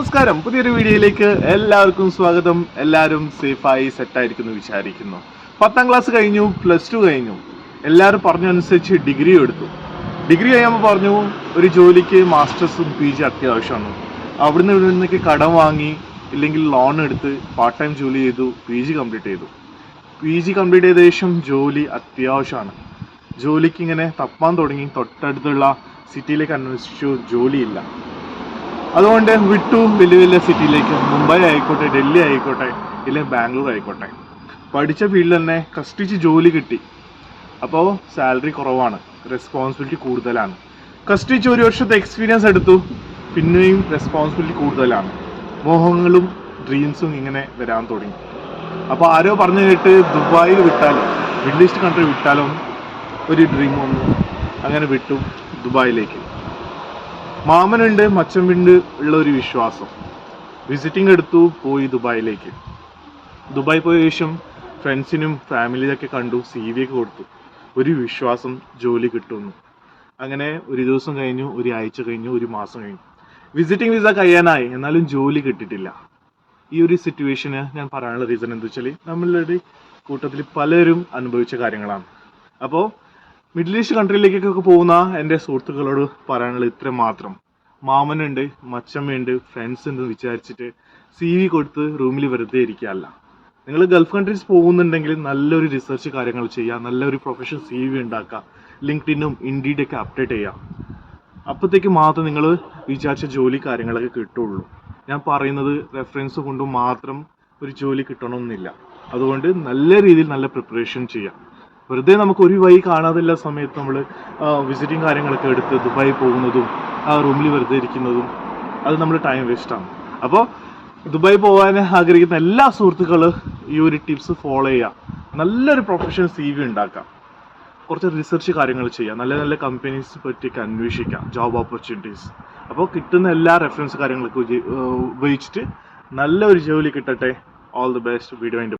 നമസ്കാരം. പുതിയൊരു വീഡിയോയിലേക്ക് എല്ലാവർക്കും സ്വാഗതം. എല്ലാവരും സേഫായി സെറ്റായിരിക്കുന്നു വിചാരിക്കുന്നു. പത്താം ക്ലാസ് കഴിഞ്ഞു പ്ലസ് ടു കഴിഞ്ഞു. എല്ലാവരും പറഞ്ഞനുസരിച്ച് ഡിഗ്രി എടുത്തു. ഡിഗ്രി കഴിയുമ്പോൾ പറഞ്ഞു ഒരു ജോലിക്ക് മാസ്റ്റേഴ്സും പി ജി അത്യാവശ്യമാണ്. അവിടുന്ന് ഇവിടെ നിന്നൊക്കെ കടം വാങ്ങി ഇല്ലെങ്കിൽ ലോൺ എടുത്ത് പാർട്ട് ടൈം ജോലി ചെയ്തു പി ജി കംപ്ലീറ്റ് ചെയ്തു. പി ജി കംപ്ലീറ്റ് ചെയ്ത ശേഷം ജോലി അത്യാവശ്യമാണ്. ജോലിക്ക് ഇങ്ങനെ തപ്പാൻ തുടങ്ങി. തൊട്ടടുത്തുള്ള സിറ്റിയിലേക്ക് അന്വേഷിച്ചു ജോലിയില്ല. അതുകൊണ്ട് വിട്ടു വലിയ വലിയ സിറ്റിയിലേക്ക് മുംബൈ ആയിക്കോട്ടെ ഡൽഹി ആയിക്കോട്ടെ ഇല്ലെങ്കിൽ ബാംഗ്ലൂർ ആയിക്കോട്ടെ. പഠിച്ച ഫീൽഡിൽ തന്നെ കഷ്ടിച്ച് ജോലി കിട്ടി. അപ്പോൾ സാലറി കുറവാണ് റെസ്പോൺസിബിലിറ്റി കൂടുതലാണ്. കഷ്ടിച്ച് ഒരു വർഷത്തെ എക്സ്പീരിയൻസ് എടുത്തു പിന്നെയും റെസ്പോൺസിബിലിറ്റി കൂടുതലാണ്. മോഹങ്ങളും ഡ്രീംസും ഇങ്ങനെ വരാൻ തുടങ്ങി. അപ്പോൾ ആരോ പറഞ്ഞു കേട്ട് ദുബായിൽ വിട്ടാലോ മിഡിൽ ഈസ്റ്റ് കൺട്രി വിട്ടാലോ ഒരു ഡ്രീം വന്നു. അങ്ങനെ വിട്ടു ദുബായിലേക്ക്. മാമനുണ്ട് വിണ്ട് ഉള്ള ഒരു വിശ്വാസം. വിസിറ്റിംഗ് എടുത്തു പോയി ദുബായിലേക്ക്. ദുബായ് പോയ ശേഷം ഫ്രണ്ട്സിനും ഫാമിലിയൊക്കെ കണ്ടു സി വി ഒക്കെ കൊടുത്തു. ഒരു വിശ്വാസം ജോലി കിട്ടുന്നു. അങ്ങനെ ഒരു ദിവസം കഴിഞ്ഞു ഒരു ആഴ്ച കഴിഞ്ഞു ഒരു മാസം കഴിഞ്ഞു. വിസിറ്റിംഗ് വിസ കഴിയാനായി എന്നാലും ജോലി കിട്ടിയിട്ടില്ല. ഈ ഒരു സിറ്റുവേഷന് ഞാൻ പറയാനുള്ള റീസൺ എന്താ വെച്ചാൽ നമ്മളുടെ കൂട്ടത്തിൽ പലരും അനുഭവിച്ച കാര്യങ്ങളാണ്. അപ്പോൾ മിഡിൽ ഈസ്റ്റ് കൺട്രിയിലേക്കൊക്കെ പോകുന്ന എന്റെ സുഹൃത്തുക്കളോട് പറയാനുള്ളത് ഇത്ര മാത്രം. മാമനുണ്ട് മച്ചമ്മയുണ്ട് ഫ്രണ്ട്സ് ഉണ്ട് വിചാരിച്ചിട്ട് സി വി കൊടുത്ത് റൂമിൽ വെറുതെ ഇരിക്കുകയല്ല. നിങ്ങൾ ഗൾഫ് കൺട്രീസ് പോകുന്നുണ്ടെങ്കിൽ നല്ലൊരു റിസർച്ച് കാര്യങ്ങൾ ചെയ്യുക നല്ലൊരു പ്രൊഫഷൻ സി വി ഉണ്ടാക്കുക ലിങ്ക്ഡിനും ഇൻഡീഡൊക്കെ അപ്ഡേറ്റ് ചെയ്യുക. അപ്പോഴത്തേക്ക് മാത്രം നിങ്ങൾ വിചാരിച്ച ജോലി കാര്യങ്ങളൊക്കെ കിട്ടുള്ളൂ ഞാൻ പറയുന്നത് റെഫറൻസ് കൊണ്ടും മാത്രം ഒരു ജോലി കിട്ടണമെന്നില്ല. അതുകൊണ്ട് നല്ല രീതിയിൽ നല്ല പ്രിപ്പറേഷൻ ചെയ്യാം വെറുതെ നമുക്ക് ഒരു വഴി കാണാതില്ല സമയത്ത് നമ്മൾ വിസിറ്റിംഗ് കാര്യങ്ങളൊക്കെ എടുത്ത് ദുബായി പോകുന്നതും ആ റൂമിൽ വെറുതെ ഇരിക്കുന്നതും അത് നമ്മൾ ടൈം വേസ്റ്റാണ് അപ്പോൾ ദുബായി പോകാൻ ആഗ്രഹിക്കുന്ന എല്ലാ സുഹൃത്തുക്കളും ഈ ഒരു ടിപ്സ് ഫോളോ ചെയ്യുക നല്ലൊരു പ്രൊഫഷണൽ സി വി ഉണ്ടാക്കാം. കുറച്ച് റിസർച്ച് കാര്യങ്ങൾ ചെയ്യാം. നല്ല നല്ല കമ്പനീസ് പറ്റിയൊക്കെ അന്വേഷിക്കാം. ജോബ് ഓപ്പർച്യൂണിറ്റീസ് അപ്പോൾ കിട്ടുന്ന എല്ലാ റെഫറൻസ് കാര്യങ്ങളൊക്കെ ഉപയോഗിച്ചിട്ട് നല്ലൊരു ജോലി കിട്ടട്ടെ. All the best video